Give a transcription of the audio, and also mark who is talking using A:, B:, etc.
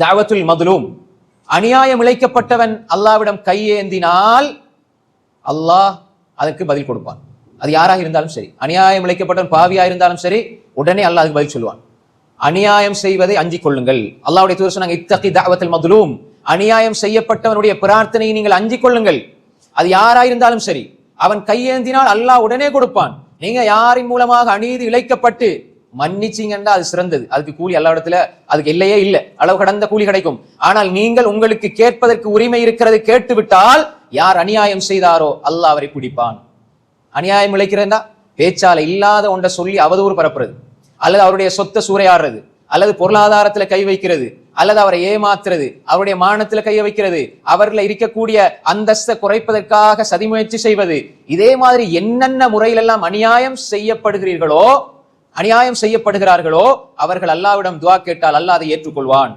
A: தாவத்துல் மதுலூம். அநியாயம் இழைக்கப்பட்டவன் அல்லாவிடம் கையேந்தினால் அல்லாஹ் அதற்கு பதில் கொடுப்பான். அது யாராக இருந்தாலும் சரி. அநியாயம் இழைக்கப்பட்டவன் பாவியாக இருந்தாலும் சரி உடனே அல்லாஹ் அதுக்கு பதில் சொல்லுவான். அநியாயம் செய்வதை அஞ்சிக் கொள்ளுங்கள். அல்லாவுடைய தூதர் சொன்னாங்க இத்தகி தாவத்தில் மதுலூம். அநியாயம் செய்யப்பட்டவனுடைய பிரார்த்தனையை நீங்கள் அஞ்சிக் கொள்ளுங்கள். அது யாராயிருந்தாலும் சரி. அவன் கையேந்தினால் அல்லாஹ் உடனே கொடுப்பான். நீங்க யாரின் மூலமாக அநீதி இழைக்கப்பட்டு மன்னிச்சிங்கன்னா அது சிறந்தது. அதுக்கு கூலி எல்லா இடத்துல அதுக்கு இல்லையே இல்லை. அளவு கடந்த கூலி கிடைக்கும். ஆனால் நீங்கள் உங்களுக்கு கேட்பதற்கு உரிமை இருக்கிறது கேட்டு விட்டால் யார் அநியாயம் செய்தாரோ அல்லாஹ் அவரை பிடிப்பான். அநியாயம் இழைக்கிறதா பேச்சால இல்லாத ஒன்றை சொல்லி அவதூறு பரப்புறது. அல்லது அவருடைய சொத்தை சூறையாடுறது. அல்லது பொருளாதாரத்துல கை வைக்கிறது. அல்லது அவரை ஏமாத்துறது. அவருடைய மானத்துல கை வைக்கிறது. அவர்ல இருக்கக்கூடிய அந்தஸ்தை குறைப்பதற்காக சதிமுயற்சி செய்வது. இதே மாதிரி என்னென்ன முறையிலெல்லாம் அநியாயம் செய்யப்படுகிறீர்களோ அநியாயம் செய்யப்படுகிறார்களோ அவர்கள் அல்லாவிடம் துவா கேட்டால் அல்லாஹ் அதை ஏற்றுக்கொள்வான்.